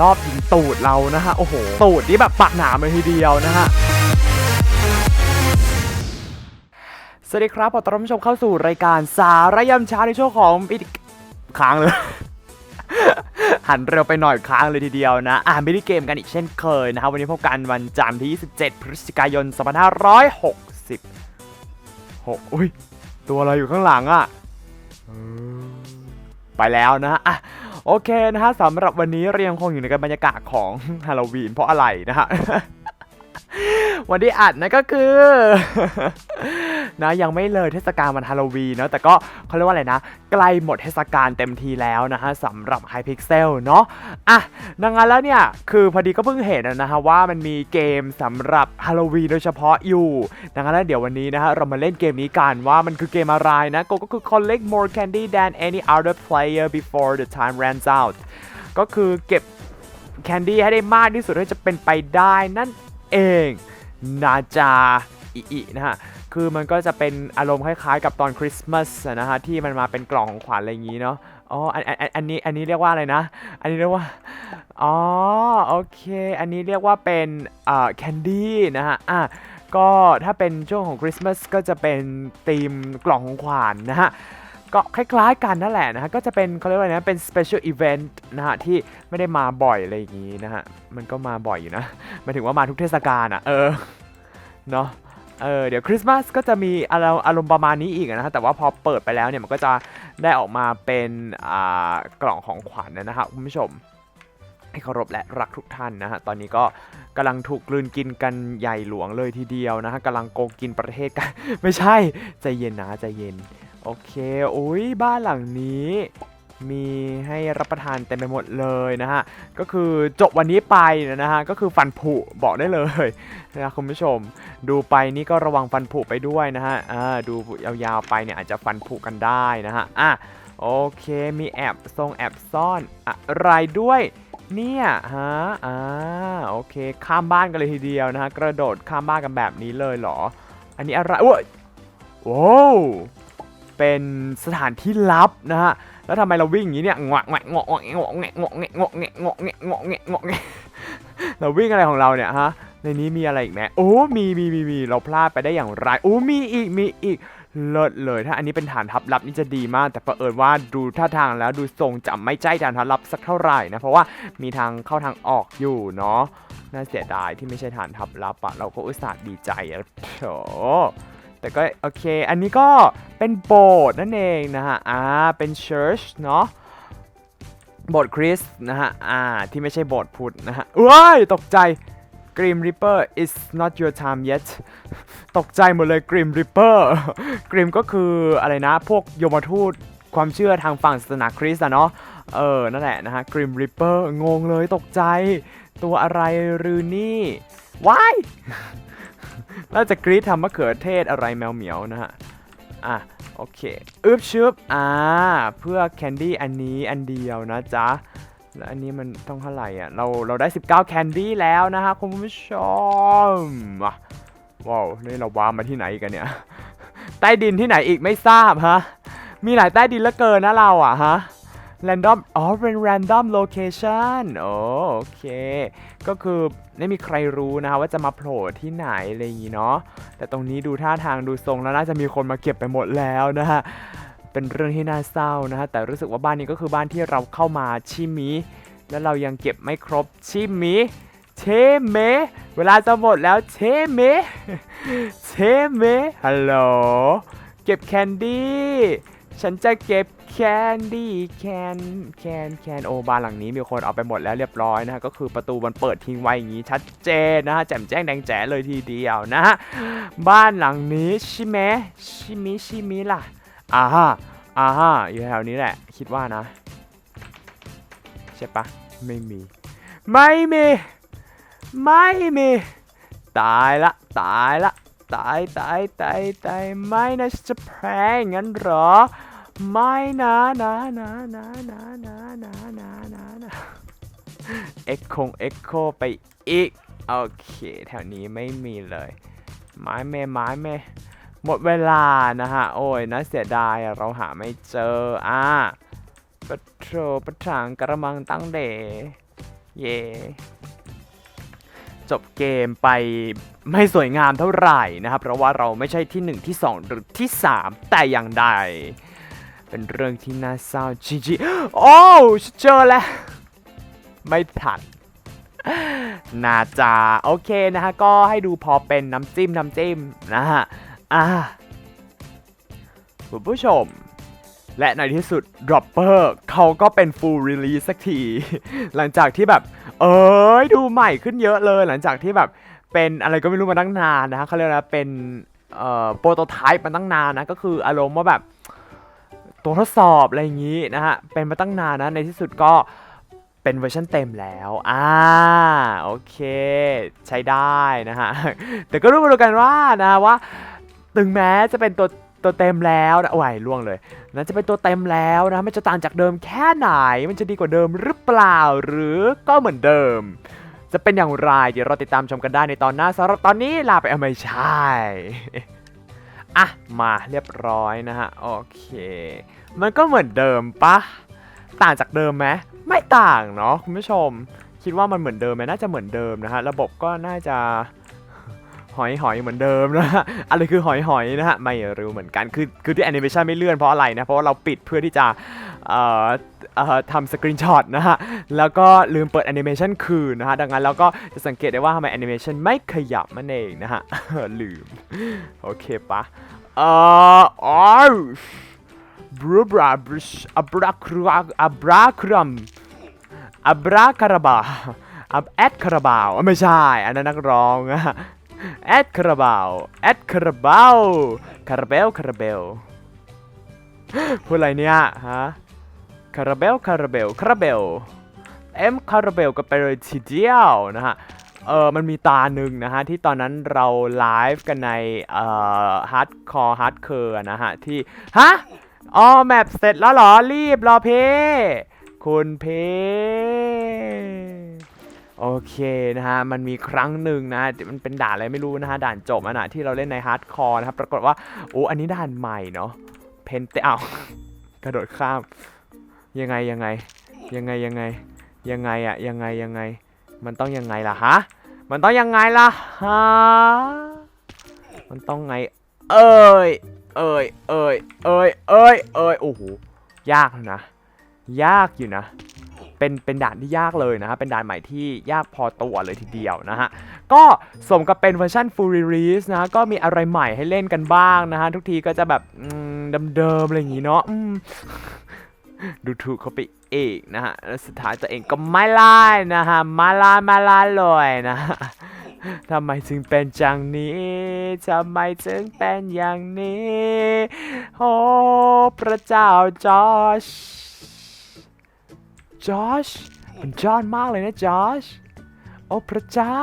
รอบยิงตูดเรานะฮะ โอ้โห ตูดนี่แบบปากหนามเลยทีเดียวนะฮะสวัสดีครับขอต้อนรับผู้ชมเข้าสู่รายการสาระยำเช้าในช่วงของปิดค้างเลย หันเร็วไปหน่อยค้างเลยทีเดียวนะ อ่านมินิเกมกันอีกเช่นเคยนะครับ วันนี้พบกันวันจันทร์ที่ 27 พฤศจิกายน 2560 6อุ้ย ตัวอะไรอยู่ข้างหลังอะ่ะ ไปแล้วนะฮะอะ โอเคนะฮะสำหรับวันนี้เรียงคงอยู่ในบรรยากาศของฮาโลวีนเพราะอะไรนะฮะ วันที่อัดนะก็คือนะยังไม่เลยเทศกาลวันฮาโลวีนเนอะแต่ก็เขาเรียกว่าอะไรนะ ใกล้หมดเทศกาลเต็มทีแล้วนะฮะสำหรับ Hypixel เนาะอะดังนั้นแล้วเนี่ย คือพอดีก็เพิ่งเห็นนะฮะว่ามันมีเกมสำหรับฮาโลวีนโดยเฉพาะอยู่ดังนั้นแล้วเดี๋ยววันนี้นะฮะเรามาเล่นเกมนี้กันว่ามันคือเกมอะไรนะก็ก็คือ collect more candy than any other player before the time runs out ก็คือเก็บแคนดี้ให้ได้มากที่สุดที่จะเป็นไปได้นั่น เองนาจาอิอินะฮะคือมันก็จะเป็นอารมณ์คล้ายๆ กับตอนคริสต์มาสนะฮะที่มันมาเป็นกล่องของขวัญอะไรอย่างนี้เนาะอ๋ออันอันอันนี้อันนี้เรียกว่าอะไรนะ อันนี้เรียกว่าอ๋อโอเค อันนี้เรียกว่าเป็นอ่าแคนดี้นะฮะอะก็ถ้าเป็นช่วงของคริสต์มาสก็จะเป็นธีมกล่องของขวัญนะฮะ ก็คล้ายๆกันนั่นแหละนะฮะก็จะเป็นเขาเรียกว่าอะไรนะเป็น special event นะฮะที่ไม่ได้มาบ่อยอะไรอย่างนี้นะฮะมันก็มาบ่อยอยู่นะหมายถึงว่ามาทุกเทศกาลอะเออเนาะเออเดี๋ยวคริสต์มาสก็จะมีอารมณ์อารมณ์ประมาณนี้อีกนะฮะแต่ว่าพอเปิดไปแล้วเนี่ยมันก็จะได้ออกมาเป็นอ่ากล่องของขวัญนะฮะคุณผู้ชมให้เคารพและรักทุกท่านนะฮะ ตอนนี้ก็กำลังถูกกลืนกินกันใหญ่หลวงเลยทีเดียวนะฮะกำลังโกงกินประเทศกัน ไม่ใช่ ใจเย็นนะใจเย็น โอเคอุ้ยบ้านหลังนี้มีให้รับประทานเต็มไปหมดเลยนะฮะ ก็คือจบวันนี้ไปนะฮะ ก็คือฟันผุบอกได้เลยนะคุณผู้ชม ดูไปนี่ก็ระวังฟันผุไปด้วยนะฮะอ่าดูยาวๆไปเนี่ยอาจจะฟันผุกันได้นะฮะอะโอเคมีแอบทรงแอบซ่อนอะไรด้วยเนี่ยฮะอ่าโอเคข้ามบ้านกันเลยทีเดียวนะฮะกระโดดข้ามบ้านกันแบบนี้เลยเหรอ อันนี้อะไรว้ยโว้ว เป็นสถานที่ลับนะฮะ แล้วทำไมเราวิ่งอย่างนี้เนี่ยงวกแงะงอกแงะงอกแงะงอกแงะงอกงะงอกงะงอกงะงอกแงะเราวิ่งอะไรของเราเนี่ยฮะ ในนี้มีอะไรอีกไหมโอ้ มีมีมีมีเราพลาดไปได้อย่างไรโอ้ มีอีก มีอีก เลิศเลย ถ้าอันนี้เป็นฐานทัพลับนี่จะดีมาก แต่เผอิญว่าดูท่าทางแล้วดูทรงจะไม่ใช่ฐานทัพลับสักเท่าไหร่นะ เพราะว่ามีทางเข้าทางออกอยู่เนาะ น่าเสียดายที่ไม่ใช่ฐานทัพลับอะเราก็อุตส่าห์ดีใจอะโถ แต่ก็โอเค อันนี้ก็เป็นโบสถ์นั่นเองนะฮะ อ่า เป็นเชิร์ชเนาะ โบสถ์คริสต์นะฮะ อ่า ที่ไม่ใช่โบสถ์พุทธนะฮะว้ายตกใจ Grim Reaper is not your time yet ตกใจหมดเลย Grim Reaper Grim ก็คืออะไรนะ พวกโยมทูตความเชื่อทางฝั่งศาสนาคริสต์อะเนาะ เออ นั่นแหละนะฮะ Grim Reaper งงเลยตกใจ ตัวอะไรรือนี่ว้าย น่าจะกรีดทำมะเขือเทศอะไรแมวเหมียวนะฮะ อะ โอเค อึบชึบ อ่า เพื่อแคนดี้อันนี้อันเดียวนะจ๊ะ แล้วอันนี้มันต้องเท่าไหร่อะ เราเราได้ 19 แคนดี้แล้วนะฮะคุณผู้ชมว้าว นี่เราว้ามาที่ไหนกันเนี่ย ใต้ดินที่ไหนอีกไม่ทราบฮะ มีหลายใต้ดินเหลือเกินนะเราอะฮะ random อ๋อ เป็น random location โอเค ก็คือไม่มีใครรู้นะฮะว่าจะมาโผล่ที่ไหนอะไรอย่างงี้เนาะ แต่ตรงนี้ดูท่าทางดูทรงแล้วน่าจะมีคนมาเก็บไปหมดแล้วนะฮะ เป็นเรื่องที่น่าเศร้านะฮะ แต่รู้สึกว่าบ้านนี้ก็คือบ้านที่เราเข้ามาชิมิ แล้วเรายังเก็บไม่ครบชิมิเชเม เวลาจะหมดแล้วเชเม เชเม ฮัลโหล เก็บแคนดี้ ฉันจะเก็บแคนดี้แคนแคนแคนโอบ้านหลังนี้มีคนเอาไปหมดแล้วเรียบร้อยนะฮะก็คือประตูมันเปิดทิ้งไว้อย่างนี้ชัดเจนนะฮะแจ่มแจ้งแดงแจ๋เลยทีเดียวนะฮะบ้านหลังนี้ใช่ไหมชิมิชิมิล่ะอ่าฮะอ่าฮะอยู่แถวนี้แหละ คิดว่านะ ใช่ปะไม่มี ไม่มี ไม่มี ตายละ ตายละ ตายตายตายตายไม่นะฉันจะแพร่งั้นหรอ ไม่นะนะนะนะนะนะนะนะนะนะเอ็กคงเอ็กโคไปอีก โอเค แถวนี้ไม่มีเลยไม้เมไม้เมหมดเวลานะฮะ โอ้ยนะเสียดายเราหาไม่เจอ อะปะโถปะถังกระมังตั้งเดเย่จบเกมไปไม่สวยงามเท่าไหร่นะครับ เพราะว่าเราไม่ใช่ที่ 1 ที่ 2 หรือที่ 3 แต่อย่างใด เป็นเรื่องที่น่าเศร้าจริงๆโอ้ฉันเจอแล้ว ไม่ทันน่าจะโอเคนะฮะ ก็ให้ดูพอเป็นน้ำจิ้มน้ำจิ้มนะฮะ อ่าคุณผู้ชม และในที่สุด Dropper เขาก็เป็น full release สักที หลังจากที่แบบ เอ้ยดูใหม่ขึ้นเยอะเลย หลังจากที่แบบเป็นอะไรก็ไม่รู้มาตั้งนานนะฮะเขาเรียกว่าเป็นเอ่อโปรโตไทป์มาตั้งนานนะ ก็คืออารมณ์ว่าแบบ ตัวทดสอบอะไรอย่างนี้นะฮะ เป็นมาตั้งนานนะในที่สุดก็เป็นเวอร์ชันเต็มแล้วอ่าโอเค ใช้ได้นะฮะ แต่ก็รู้มาดูกันว่านะว่า ถึงแม้จะเป็นตัวตัวเต็มแล้วนะโอ้ยล่วงเลยนะจะเป็นตัวเต็มแล้วนะมันจะต่างจากเดิมแค่ไหน มันจะดีกว่าเดิมหรือเปล่าหรือก็เหมือนเดิม จะเป็นอย่างไรเดี๋ยวเราติดตามชมกันได้ในตอนหน้าสำหรับตอนนี้ลาไปเอาไม่ใช่อะมาเรียบร้อยนะฮะ โอเค มันก็เหมือนเดิมปะต่างจากเดิมไหมไม่ต่างเนาะคุณผู้ชม คิดว่ามันเหมือนเดิมไหมน่าจะเหมือนเดิมนะฮะระบบก็น่าจะหอยหอยเหมือนเดิมนะฮะอะไรคือหอยหอยนะฮะไม่รู้เหมือนกันคือคือที่แอนิเมชันไม่เลื่อนเพราะอะไรนะเพราะว่าเราปิดเพื่อที่จะเอ่อเอ่อทำสกรีนช็อตนะฮะแล้วก็ลืมเปิดแอนิเมชันคืนนะฮะดังนั้นเราก็จะสังเกตได้ว่าทำไมแอนิเมชันไม่ขยับมันเองนะฮะลืมโอเคปะเอ่ออ๋อ บรูบราบริชอับราครักอับราครัมอับราคาราบาอับแอดคาราบาวไม่ใช่ อันนั้นนักร้องอะแอดคาราบาวแอดคาราบาวคาราเบลคาราเบลพูดอะไรเนี่ยฮะคาราเบลคาราเบลคาราเบลเอ็มคาราเบลก็ไปเลยทีเดียวนะฮะเออมันมีตาหนึ่งนะฮะ ที่ตอนนั้นเราไลฟ์กันในเอ่อฮาร์ดคอร์ฮาร์ดเคอร์นะฮะ ที่ ฮะ อ๋อแมปเสร็จแล้วเหรอ รีบรอเพ คุณเพ โอเคนะฮะ มันมีครั้งหนึ่งนะ มันเป็นด่านอะไรไม่รู้นะฮะ ด่านจบอันนะที่เราเล่นในฮาร์ดคอร์นะครับ ปรากฏว่า โอ้อันนี้ด่านใหม่เนาะ เพนเตอ้ากระโดดข้าม ยังไงยังไง ยังไงยังไง ยังไงอะยังไงยังไง มันต้องยังไงล่ะฮะ มันต้องยังไงล่ะฮะ มันต้องไง เอ้ย เอ้ยเอ้ยเอ้ยเอ้ยเอ้ยโอ้โหยากนะ ยากอยู่นะ เป็นเป็นด่านที่ยากเลยนะฮะเป็นด่านใหม่ที่ยากพอตัวเลยทีเดียวนะฮะก็สมกับเป็นเวอร์ชัน full release นะก็มีอะไรใหม่ให้เล่นกันบ้างนะฮะทุกทีก็จะแบบเดิมๆอะไรอย่างงี้เนาะดูถูกเขาไปเอกนะฮะแล้วสุดท้ายตัวเองก็ไม่ไล่นะฮะมาลามาลาเลยนะะ ทำไมถึงเป็นจังนี้ ทำไมถึงเป็นอย่างนี้ โอ้พระเจ้าจอชจอชมันจอนมากเลยนะจอชโอ้พระเจ้า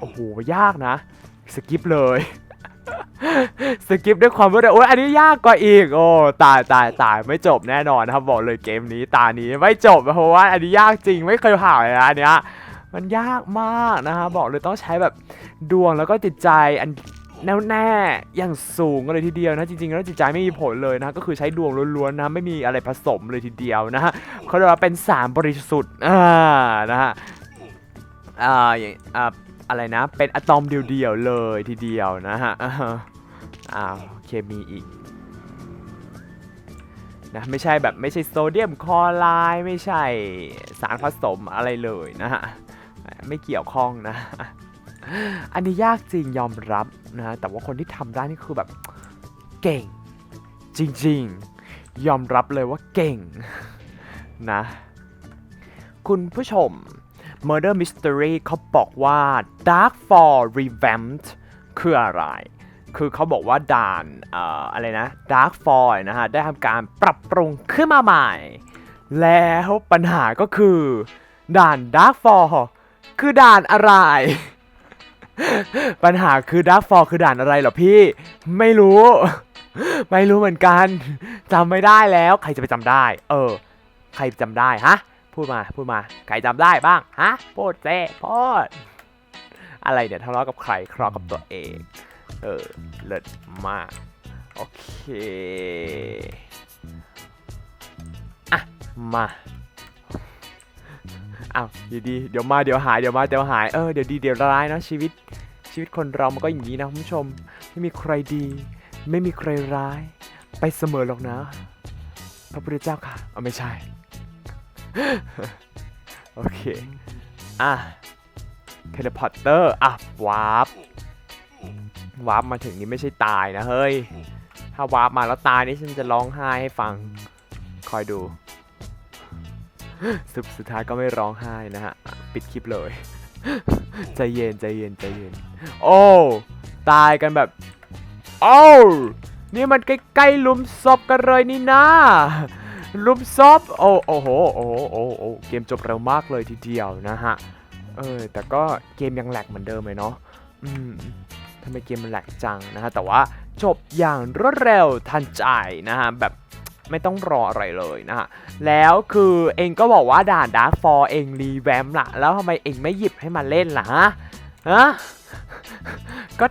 โอ้โห ยากนะ สกิปเลย สกิปด้วยความรวดเร็วโอ้ยอันนี้ยากกว่าอีก โอ้ตายตายตายไม่จบแน่นอนนะครับบอกเลยเกมนี้ตานี้ไม่จบเพราะว่าอันนี้ยากจริงไม่เคยผ่านเลยนะอันเนี้ยมันยากมากนะครับอกเลยต้องใช้แบบดวงแล้วก็จิตใจอันแน่วแน่อย่างสูงเลยทีเดียวนะจริงๆแล้วจิตใจไม่มีผลเลยนะก็คือใช้ดวงล้วนๆนะไม่มีอะไรผสมเลยทีเดียวนะฮะเขาเรียกว่าเป็นสารบริสุทธิ์อ่านะฮะอ่าอย่างอ่า อะไรนะ เป็นอะตอมเดียวๆเลยทีเดียวนะฮะอ้าวเคมีอีกนะไม่ใช่แบบไม่ใช่โซเดียมคลอไรด์ไม่ใช่สารผสมอะไรเลยนะฮะไม่เกี่ยวข้องนะ อันนี้ยากจริงยอมรับนะแต่ว่าคนที่ทำได้นี่คือแบบเก่ง จริงๆ ยอมรับเลยว่าเก่งนะ คุณผู้ชม Murder Mystery เขาบอกว่า Dark Fall Revamped คืออะไร คือเขาบอกว่าด่านออะไรนะ Dark Fall นะฮะ ได้ทำการปรับปรุงขึ้นมาใหม่ แล้วปัญหาก็คือ ด่าน Dark Fall คือด่านอะไร ปัญหาคือ Dark Fall คือด่านอะไรเหรอพี่ ไม่รู้ ไม่รู้เหมือนกันจำไม่ได้แล้ว ใครจะไปจำได้ เออ ใครจำได้ฮะ พูดมาพูดมาใครจำได้บ้างฮะพูดเซ่พูดอะไรเนี่ยทะเลาะกับใครทะเลาะกับตัวเองเออเลิศมากโอเคมาอ้าวอยู่ดีเดี๋ยวมาเดี๋ยวหายเดี๋ยวมาเดี๋ยวหายเออเดี๋ยวดีเดี๋ยวร้ายเนะชีวิตชีวิตคนเรามันก็อย่างนี้นะคุณผู้ชม ไม่มีใครดี ไม่มีใครร้าย ไปเสมอหรอกนะ พระพุทธเจ้าค่ะเอาไม่ใช่ โอเค อะ เทเลพอร์เตอร์ อะ วาร์ป วาร์ปมาถึงนี่ไม่ใช่ตายนะเฮ้ย ถ้าวาร์ปมาแล้วตายนี่ฉันจะร้องไห้ให้ฟัง คอยดูสุดสุดท้ายก็ไม่ร้องไห้นะฮะ ปิดคลิปเลย ใจเย็นใจเย็นใจเย็น โอ้ ตายกันแบบ โอ้ นี่มันใกล้ๆหลุมศพกันเลยนี่นะ ลุมศพโอ้โอ้โหโอ้โหโอ้โหเกมจบเร็วมากเลยทีเดียวนะฮะเออแต่ก็เกมยังแหลกเหมือนเดิมเลยเนาะอืมทำไมเกมมันแหลกจังนะฮะแต่ว่าจบอย่างรวดเร็วทันใจนะฮะแบบไม่ต้องรออะไรเลยนะฮะ แล้วคือเองก็บอกว่าด่านดาร์ฟอร์เองรีแวมละแล้วทำไมเองไม่หยิบให้มาเล่นล่ะฮะฮะก็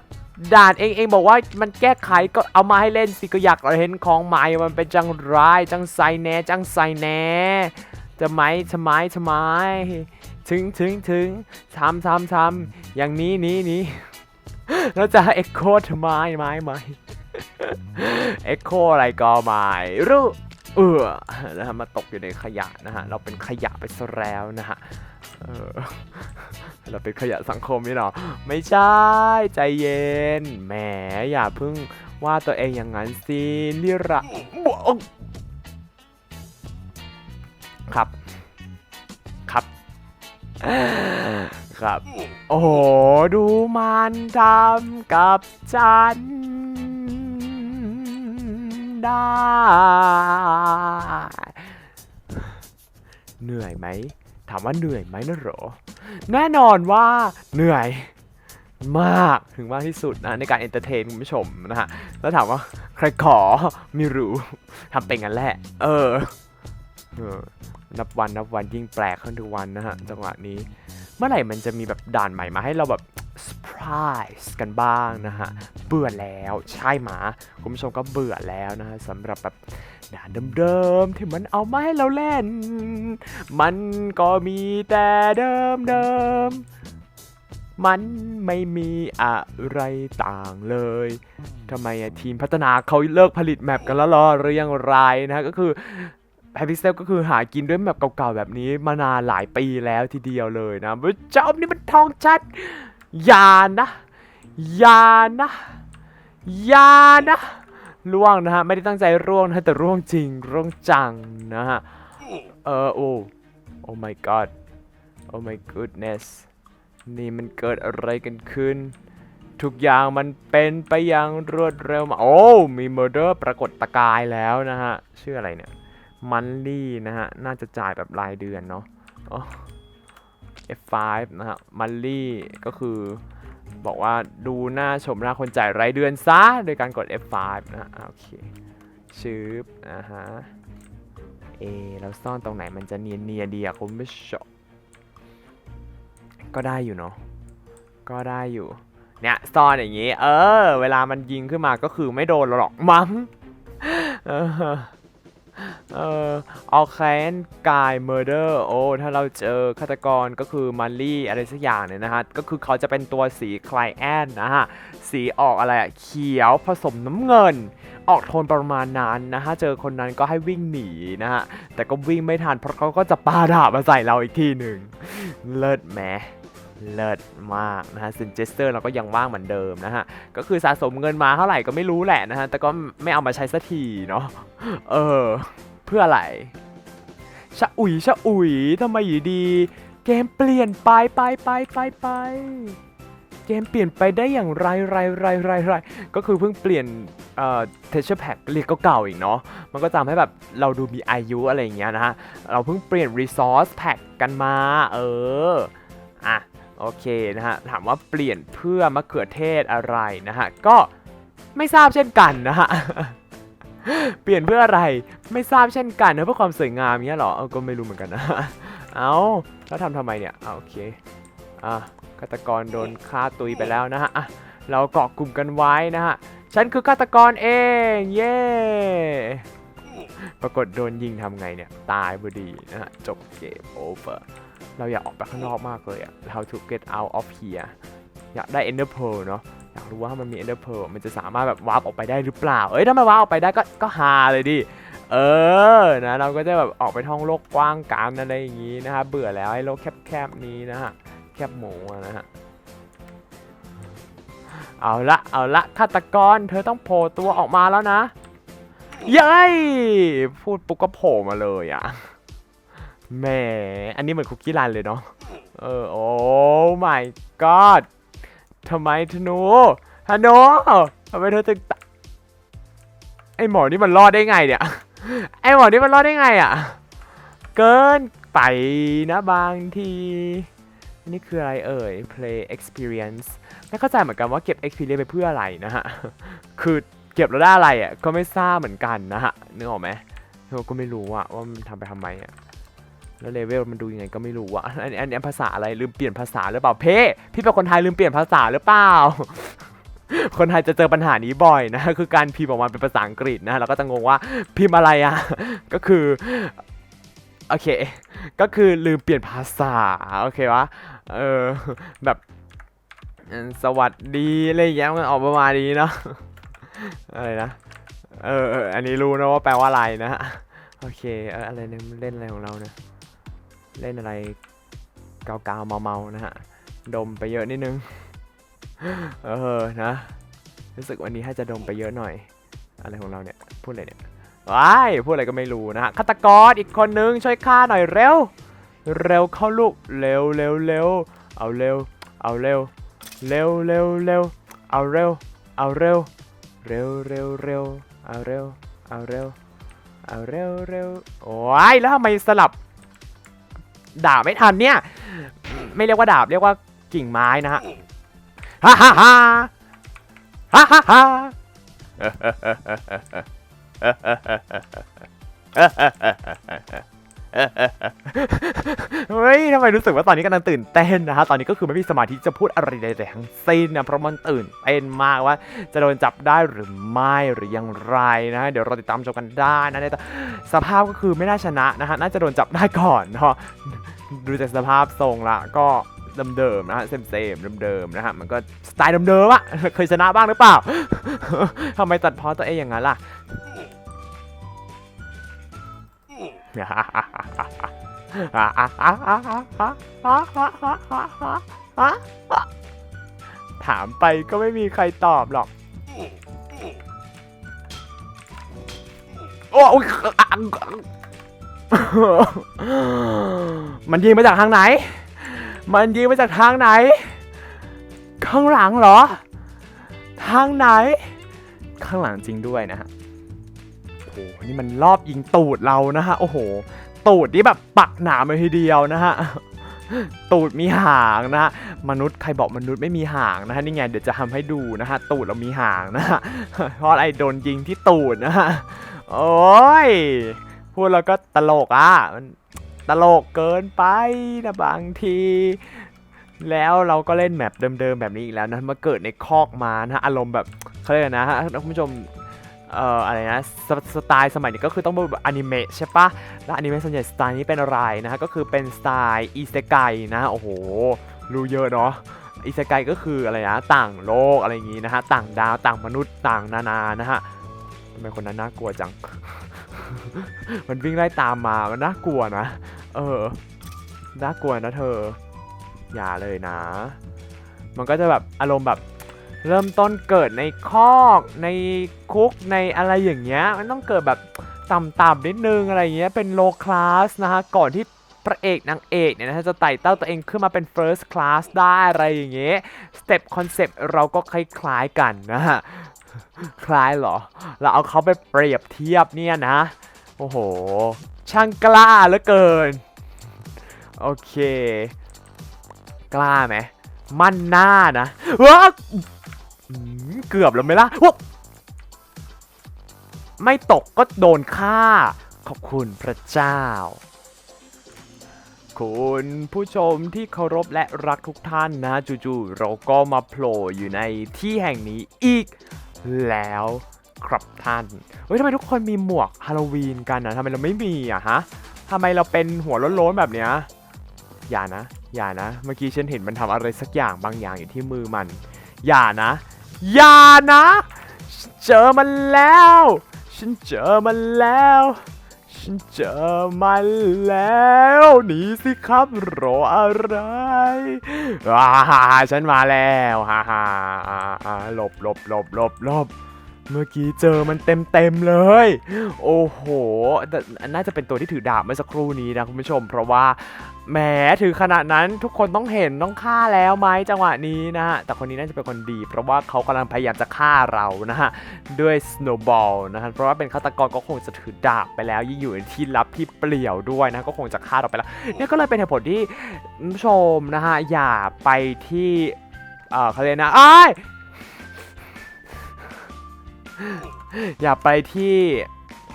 ด่านเองเองบอกว่ามันแก้ไขก็เอามาให้เล่นสิก็อยากเห็นของใหม่มันเป็นจังไรจังไซแน่จังไซแน่จะไหมทำไมทำไมถึงถึงถึงทำทำทำอย่างนี้นี้นี้แล้วจะเอ็กโคทำไมไม่ไม่เอ็กโคอะไรก็ไม่รู้เออนะฮะมาตกอยู่ในขยะนะฮะเราเป็นขยะไปซะแล้วนะฮะ เออเราเป็นขยะสังคมนี่เนาะไม่ใช่ ใจเย็น แหม อย่าเพิ่งว่าตัวเองอย่างนั้นสินิระครับ ครับ ครับ โอ้โห ดูมันทำกับฉันได้ เหนื่อยไหม ถามว่าเหนื่อยไหมนะหรอ แน่นอนว่าเหนื่อยมากถึงมากที่สุดนะในการเอนเตอร์เทนคุณผู้ชมนะฮะ แล้วถามว่าใครขอไม่รู้ทำเป็นกันแหละ เออเออ นับวันนับวันยิ่งแปลกขึ้นทุกวันนะฮะ จังหวะนี้ เมื่อไหร่มันจะมีแบบด่านใหม่มาให้เราแบบเซอร์ไพรส์กันบ้างนะฮะ เบื่อแล้วใช่หมาคุณผู้ชมก็เบื่อแล้วนะฮะสำหรับแบบ ด่านเดิมๆที่มันเอามาให้เราเล่น มันก็มีแต่เดิมๆ มันไม่มีอะไรต่างเลยทำไมทีมพัฒนาเขาเลิกผลิตแมปกันแล้วหรอหรือยังไรนะฮะก็คือแฮปปี้เซลก็คือหากินด้วยแมปเก่าๆแบบนี้มานานหลายปีแล้วทีเดียวเลยนะเจ้านี่มันทองชัดยานะยานะยานะ ร่วงนะฮะ ไม่ได้ตั้งใจร่วงนะแต่ร่วงจริง ร่วงจังนะฮะ เออโอ้โอ้ my god โอ้ my goodness นี่มันเกิดอะไรกันขึ้น ทุกอย่างมันเป็นไปอย่างรวดเร็วมา โอ้ มี murder ปรากฏตะกายแล้วนะฮะ ชื่ออะไรเนี่ย มันลี่นะฮะ น่าจะจ่ายแบบรายเดือนเนาะอ๋อ F5 นะฮะ มันลี่ก็คือ บอกว่าดูหน้าชมหน้าคนจ่ายรายเดือนซะโดยการกด F5 นะโอเคชืบอ่าฮะเอเราซ่อนตรงไหนมันจะเนียนเนียดีอะคุณผู้ชมก็ได้อยู่เนาะก็ได้อยู่เนี่ยซ่อนอย่างงี้ เออ เวลามันยิงขึ้นมาก็คือไม่โดนหรอกมั้ง เออเอาแคนกายเมอร์เดอร์โอ้ถ้าเราเจอฆาตกรก็คือมันลี่อะไรสักอย่างเนี่ยนะฮะ ก็คือเขาจะเป็นตัวสีคลายแอนนะฮะ สีออกอะไรอะเขียวผสมน้ำเงิน ออกโทนประมาณนั้นนะฮะ เจอคนนั้นก็ให้วิ่งหนีนะฮะ แต่ก็วิ่งไม่ทันเพราะเขาก็จะปาดาบมาใส่เราอีกทีหนึ่ง เลิศแหม เลิศมากนะฮะซินเจสเตอร์เราก็ยังว่างเหมือนเดิมนะฮะ ก็คือสะสมเงินมาเท่าไหร่ก็ไม่รู้แหละนะฮะ แต่ก็ไม่เอามาใช้สักทีเนาะเออ เพื่ออะไรชะอุ๋ยชะอุ๋ยทำไมอยู่ดี เกมเปลี่ยนไปไปไปไปไปเกมเปลี่ยนไปได้อย่างไรไรไรไรไรก็คือเพิ่งเปลี่ยนเอ่อเทเชอร์แพ็กเรียกเก่าๆอีกเนาะ มันก็ทำให้แบบเราดูมีอายุอะไรอย่างเงี้ยนะฮะ เราเพิ่งเปลี่ยน Resource Pack กันมา เออ อะ โอเคนะฮะถามว่าเปลี่ยนเพื่อมะเขือเทศอะไรนะฮะก็ไม่ทราบเช่นกันนะฮะเปลี่ยนเพื่ออะไรไม่ทราบเช่นกันนะเพื่อความสวยงามเงี้ยหรอเออก็ไม่รู้เหมือนกันนะเอาแล้วทำทำไมเนี่ยอะโอเคอะฆาตกรโดนฆ่าตุยไปแล้วนะฮะอะเราเกาะกลุ่มกันไว้นะฮะฉันคือฆาตกรเองเย้ปรากฏโดนยิงทำไงเนี่ย ตายพอดีนะฮะจบเกมโอเวอร์ เราอยากออกไปข้างนอกมากเลยอะ How to get out of here อยากได้ Ender Pearl เนาะอยากรู้ว่ามันมี Ender Pearl มันจะสามารถแบบวาร์ปออกไปได้หรือเปล่า เอ้ยถ้ามันวาร์ปออกไปได้ก็ก็ฮาเลยดิ เออ นะ เราก็จะแบบออกไปท่องโลกกว้างกันอะไรอย่างงี้นะฮะ เบื่อแล้วไอ้โลกแคบๆนี้นะฮะ แคบหมูนะฮะเอาละ เอาละ ฆาตกร เธอต้องโผล่ตัวออกมาแล้วนะ เย้ยพูดปุ๊บก็โผล่มาเลยอะ แหม อันนี้เหมือนคุกกี้รันเลยเนาะ เออ โอ้ my god ทำไมธนูธนูทำไมเธอถึงไอหมอนี่มันรอดได้ไงเนี่ย ไอหมอนี่มันรอดได้ไงอะ เกินไปนะบางทีนนี่คืออะไรเอ่ย play experience ไม่เข้าใจเหมือนกันว่าเก็บ experience ไปเพื่ออะไรนะฮะ คือเก็บแล้วได้อะไรอะ ก็ไม่ทราบเหมือนกันนะฮะนึกออกไหมเราก็ไม่รู้อะว่ามันทำไปทำไมอะ แล้วเลเวลมันดูยังไงก็ไม่รู้อะอันนี้อันนี้ภาษาอะไรลืมเปลี่ยนภาษาหรือเปล่าเพ่พี่เป็นคนไทยลืมเปลี่ยนภาษาหรือเปล่า คนไทยจะเจอปัญหานี้บ่อยนะ คือการพิมพ์ออกมาเป็นภาษาอังกฤษนะเราก็จะงงว่าพิมพ์อะไรอะ ก็คือโอเค ก็คือลืมเปลี่ยนภาษาโอเควะเออแบบสวัสดีอะไรอย่างเงี้ยมันออกประมาณนี้เนาะอะไรนะเอออันนี้รู้นะว่าแปลว่าอะไรนะฮะโอเคเอออะไรเนี่ยเล่นอะไรของเราเนี่ย เล่นอะไรกาวๆเมาๆนะฮะ ดมไปเยอะนิดนึง เออนะ รู้สึกวันนี้ให้จะดมไปเยอะหน่อย อะไรของเราเนี่ย พูดอะไรเนี่ยว้ายพูดอะไรก็ไม่รู้นะฮะฆาตกรอีกคนนึงช่วยฆ่าหน่อยเร็ว เร็วเข้าลูก เร็วเร็วเร็วเอาเร็ว เอาเร็ว เร็วเร็วเร็วเอาเร็ว เอาเร็ว เร็วเร็วเร็วเอาเร็ว เอาเร็ว เอาเร็วเร็วโอ้ยแล้วทำไมสลับ ด่าไม่ทันเนี่ย ไม่เรียกว่าดาบเรียกว่ากิ่งไม้นะฮะฮ่าฮ่าฮ่าฮ่าฮ่าฮ่า เฮ้ยทำไมรู้สึกว่าตอนนี้กำลังตื่นเต้นนะฮะ ตอนนี้ก็คือไม่มีสมาธิจะพูดอะไรใดๆทั้งสิ้นนะ เพราะมันตื่นเต้นมากว่า จะโดนจับได้หรือไม่หรือยังไรนะฮะเดี๋ยวเราติดตามชมกันได้นะในสภาพก็คือไม่น่าชนะนะฮะ น่าจะโดนจับได้ก่อนเนาะ ดูจากสภาพทรงละก็เดิมๆนะฮะเซมๆเดิมๆนะฮะมันก็สไตล์เดิมๆอะเคยชนะบ้างหรือเปล่าทำไมตัดเพอตัวเองอย่างนั้นล่ะ ถามไปก็ไม่มีใครตอบหรอก โอ้ยมันยิงมาจากทางไหน มันยิงมาจากทางไหน ข้างหลังเหรอ ทางไหน ข้างหลังจริงด้วยนะฮะ หนี่มันรอบยิงตูดเรานะฮะ โอ้โห ตูดนี่แบบปักหนามาทีเดียวนะฮะ ตูดมีหางนะฮะ มนุษย์ใครบอกมนุษย์ไม่มีหางนะฮะ นี่ไงเดี๋ยวจะทำให้ดูนะฮะ ตูดเรามีหางนะฮะ เพราะอะไรโดนยิงที่ตูดนะฮะ โอ้ย พูดแล้วก็ตลกอะ มันตลกเกินไปนะบางทีแล้วเราก็เล่นแมปเดิมๆแบบนี้อีกแล้วนะมาเกิดในคอกมานะฮะอารมณ์แบบเขาเรียกนะฮะท่านผู้ชม เอ่ออะไรนะสสไตล์สมัยนี้ก็คือต้องเป็นแบบอนิเมะใช่ปะแล้วอนิเมะส่วนใหญ่สไตล์นี้เป็นอะไรนะฮะก็คือเป็นสไตล์อีเซไกนะโอ้โหรู้เยอะเนาะอีเซไกก็คืออะไรนะต่างโลกอะไรอย่างงี้นะฮะต่างดาวต่างมนุษย์ต่างนานานะฮะทำไมคนนั้นน่ากลัวจัง มันวิ่งไล่ตามมามันน่ากลัวนะเออน่ากลัวนะเธอ อย่าเลยนะ มันก็จะแบบอารมณ์แบบ เริ่มต้นเกิดในคอกในคุกในอะไรอย่างเงี้ยมันต้องเกิดแบบต่ำๆนิดนึงอะไรเงี้ยเป็นโลคลาสนะฮะก่อนที่พระเอกนางเอกเนี่ยนะฮะจะไต่เต้าตัวเองขึ้นมาเป็น first class ได้อะไรอย่างเงี้ยสเต็ปคอนเซปต์เราก็คล้ายๆกันนะฮะคล้ายเหรอ เราเอาเขาไปเปรียบเทียบเนี่ยนะ โอ้โห ช่างกล้าเหลือเกิน โอเค กล้าไหม มั่นหน้านะว้า อืมเกือบแล้วไหมล่ะวะไม่ตกก็โดนฆ่า ขอบคุณพระเจ้า คุณผู้ชมที่เคารพและรักทุกท่านนะ จู่ๆเราก็มาโผล่อยู่ในที่แห่งนี้อีกแล้วครับท่าน เฮ้ยทำไมทุกคนมีหมวกฮาโลวีนกันนะทำไมเราไม่มีอะฮะทำไมเราเป็นหัวโล้นๆแบบเนี้ย อย่านะ อย่านะ เมื่อกี้ฉันเห็นมันทำอะไรสักอย่างบางอย่างอยู่ที่มือมัน อย่านะ อย่านะฉันเจอมันแล้ว ฉันเจอมันแล้ว ฉันเจอมันแล้วหนีสิครับรออะไรว้าฮ่าฉันมาแล้วฮ่าฮ่าอ่าหลบหลบหลบหลบหลบเมื่อกี้เจอมันเต็มเต็มเลย โอ้โหแต่น่าจะเป็นตัวที่ถือดาบเมื่อสักครู่นี้นะคุณผู้ชม เพราะว่า แหมถือขนาดนั้นทุกคนต้องเห็นต้องฆ่าแล้วไหมจังหวะนี้นะฮะแต่คนนี้น่าจะเป็นคนดี เพราะว่าเขากำลังพยายามจะฆ่าเรานะฮะด้วย snowball นะฮะเพราะว่าเป็นฆาตกรก็คงจะถือดาบไปแล้วยิ่งอยู่ในที่ลับที่เปลี่ยวด้วยนะก็คงจะฆ่าเราไปแล้วเนี่ยก็เลยเป็นเหตุผลที่ผู้ชมนะฮะอย่าไปที่เออเขาเรียกนะไอ้อย่าไปที่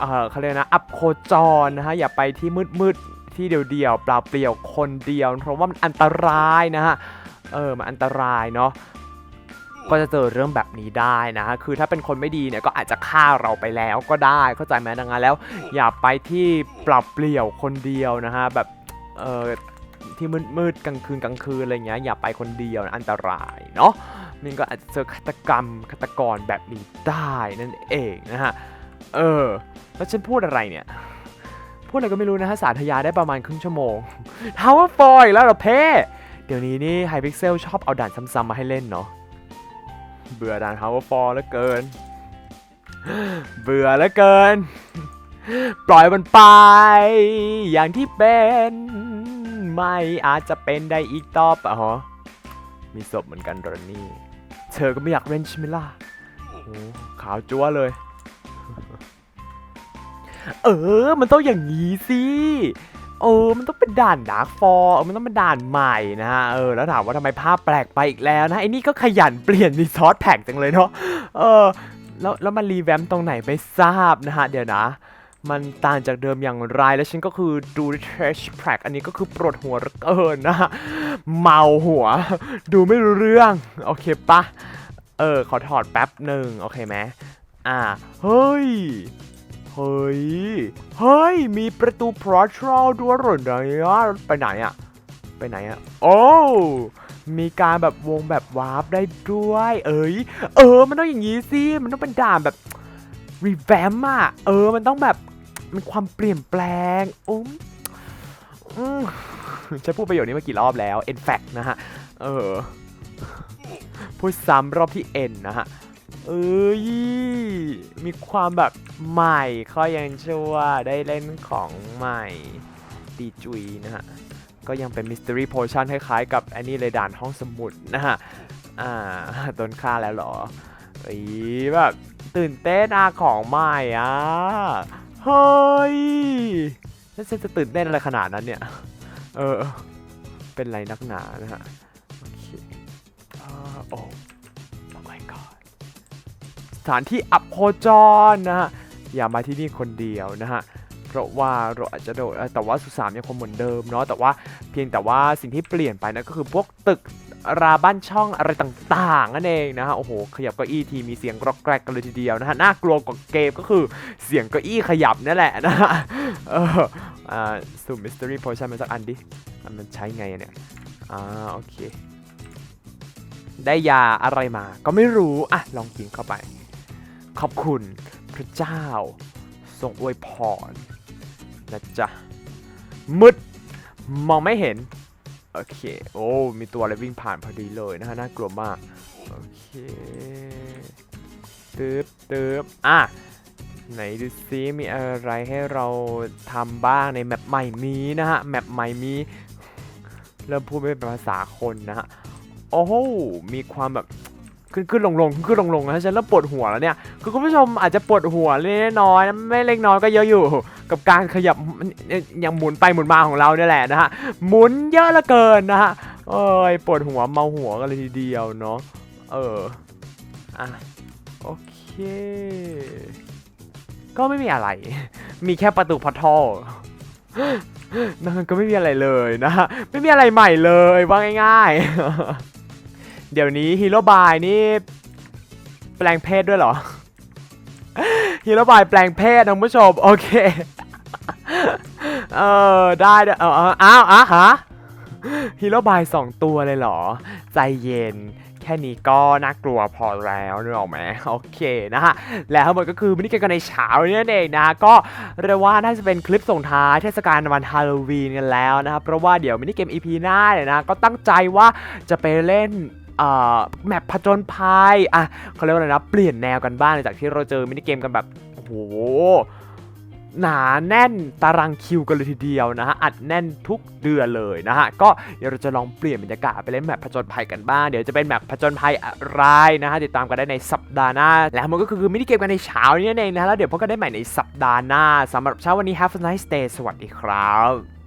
เออเขาเรียกนะอัพโคจรนะฮะอย่าไปที่มืดๆ ที่เดียวๆเปล่าเปลี่ยวคนเดียว เพราะว่ามันอันตรายนะฮะ เออ มันอันตรายเนาะก็จะเจอเรื่องแบบนี้ได้นะฮะ คือถ้าเป็นคนไม่ดีเนี่ยก็อาจจะฆ่าเราไปแล้วก็ได้ เข้าใจไหมดังนั้นแล้ว อย่าไปที่เปล่าเปลี่ยวคนเดียวนะฮะ แบบ เออที่มืดมืดกลางคืนกลางคืนอะไรเงี้ย อย่าไปคนเดียวนะอันตรายเนาะมันก็อาจจะเจอฆาตกรรมฆาตกรแบบนี้ได้นั่นเองนะฮะ เออ แล้วฉันพูดอะไรเนี่ย พูดอะไรก็ไม่รู้นะฮะสาธยาได้ประมาณครึ่งชั่วโมง Tower f o อีกแล้วเหรอเพ่เดี๋ยวนี้นี่ Hypixel ชอบเอาด่านซ้ำๆมาให้เล่นเนาะเบื่อด่าน Tower f o แล้วเกิน เบื่อแล้วเกิน ปล่อยมันไป อย่างที่เป็นไม่อาจจะเป็นได้อีกต่อไปอ๋อมีศพเหมือนกันรอนี่ เธอก็ไม่อยากเล่นใช่ไหมล่ะโอ้ขาวจั๊วเลย เออ มันต้องอย่างนี้สิเออ มันต้องเป็นด่านดาร์กฟอร์มันต้องเป็นด่านใหม่นะฮะ เออ แล้วถามว่าทำไมภาพแปลกไปอีกแล้วนะ ไอ้นี่ก็ขยันเปลี่ยนรีซอสแพ็กจังเลยเนาะ เออ แล้วแล้วมันรีแวมตรงไหนไม่ทราบนะฮะ เดี๋ยวนะ มันต่างจากเดิมอย่างไร แล้วฉันก็คือดู trash pack อันนี้ก็คือปวดหัวเหลือเกินนะฮะเมาหัว ดูไม่รู้เรื่อง โอเคปะ เออ ขอถอดแป๊บหนึ่งโอเคไหมอ่า เฮ้ย เฮ้ย เฮ้ย มีประตูพรอทรัลด้วยเหรอเนี่ยไปไหนอะไปไหนอะโอ้มีการแบบวงแบบวาร์ปได้ด้วย เอ้ย เออ มันต้องอย่างนี้สิ มันต้องเป็นด่านแบบรีแวมอะเออ มันต้องแบบมันความเปลี่ยนแปลงอุ้มอืมฉันพูดประโยคนี้มากี่รอบแล้ว in fact นะฮะ เออ พูดซ้ำรอบที่ n นะฮะ เอ้ย มีความแบบใหม่เขายังชั่วได้เล่นของใหม่ดีจุยนะฮะ ก็ยังเป็น Mystery Potion คล้ายๆกับอันนี้เลยด่านห้องสมุดนะฮะ อ่าต้นค่าแล้วหรอเอ้ยแบบตื่นเต้นอาของใหม่อะ เฮ้ยแล้วฉันจะตื่นเต้นอะไรขนาดนั้นเนี่ย เออ เป็นไรนักหนานะฮะ โอเคอ่าโอ้ สถานที่อับโคจรนะฮะอย่ามาที่นี่คนเดียวนะฮะเพราะว่าเราอาจจะโดนแต่ว่าสุสานยังคงเหมือนเดิมเนาะแต่ว่าเพียงแต่ว่าสิ่งที่เปลี่ยนไปนะก็คือพวกตึกราบ้านช่องอะไรต่างๆนั่นเองนะฮะโอ้โหขยับเก้าอี้ทีมีเสียงกรอกแกรกกันเลยทีเดียวนะฮะน่ากลัวกว่าเกมก็คือเสียงเก้าอี้ขยับนั่นแหละนะฮะเอออ่าสุ่ม mystery potion มาสักอันดิอะมันใช้ไงเนี่ยอ่าโอเคได้ยาอะไรมาก็ไม่รู้อะลองกินเข้าไป ขอบคุณพระเจ้า ทรงอวยพรนะจ๊ะมืดมองไม่เห็น โอเค โอ้ มีตัวอะไรวิ่งผ่านพอดีเลยนะฮะ น่ากลัวมาก โอเคตึ๊บตึ๊บอะ ไหนดูซิมีอะไรให้เราทำบ้างในแมปใหม่นี้นะฮะ แมปใหม่มีเริ่มพูดไม่เป็นภาษาคนนะฮะ โอ้โหมีความแบบ ขึ้นขึ้นลงลงขึ้นลงลงนะฉันเริ่มปวดหัวแล้วเนี่ยคือคุณผู้ชมอาจจะปวดหัวเล็กน้อยนะไม่เล็กน้อยก็เยอะอยู่ กับการขยับอย่างหมุนไปหมุนมาของเราเนี่ยแหละนะฮะหมุนเยอะเหลือเกินนะฮะเอ้ยปวดหัวเมาหัวกันเลยทีเดียวเนาะเอออะโอเค ก็ไม่มีอะไร มีแค่ประตูพอทอนั่นก็ไม่มีอะไรเลยนะฮะไม่มีอะไรใหม่เลยว่าง่ายๆ เดี๋ยวนี้ฮีโร่บายนี่แปลงเพศด้วยเหรอฮีโร่บายแปลงเพศนะคุณผู้ชม โอเค เออได้เอออ้าวอะฮะฮีโร่บายสองตัวเลยเหรอ ใจเย็นแค่นี้ก็น่ากลัวพอแล้วนึกออกไหมโอเคนะฮะ และทั้งหมดก็คือมินิเกมกันในเช้านี้นั่นเองนะก็เรียกว่าน่าจะเป็นคลิปส่งท้ายเทศกาลวันฮาโลวีนกันแล้วนะครับเพราะว่าเดี๋ยวมินิเกม EP หน้าเนี่ยนะก็ตั้งใจว่าจะไปเล่น แมปผจญภัยอะเขาเรียกว่าอะไรนะเปลี่ยนแนวกันบ้างหลังจากที่เราเจอมินิเกมกันแบบโอ้โหหนาแน่นตารางคิวกันเลยทีเดียวนะฮะ อัดแน่นทุกเดือนเลยนะฮะ ก็เดี๋ยวเราจะลองเปลี่ยนบรรยากาศไปเล่นแมปผจญภัยกันบ้าง เดี๋ยวจะเป็นแมปผจญภัยอะไรนะฮะ ติดตามกันได้ในสัปดาห์หน้า และมันก็คือมินิเกมกันในเช้านี้นั่นเองนะฮะแล้วเดี๋ยวพบกันได้ใหม่ในสัปดาห์หน้าสำหรับเช้าวันนี้ Have a nice day สวัสดีครับ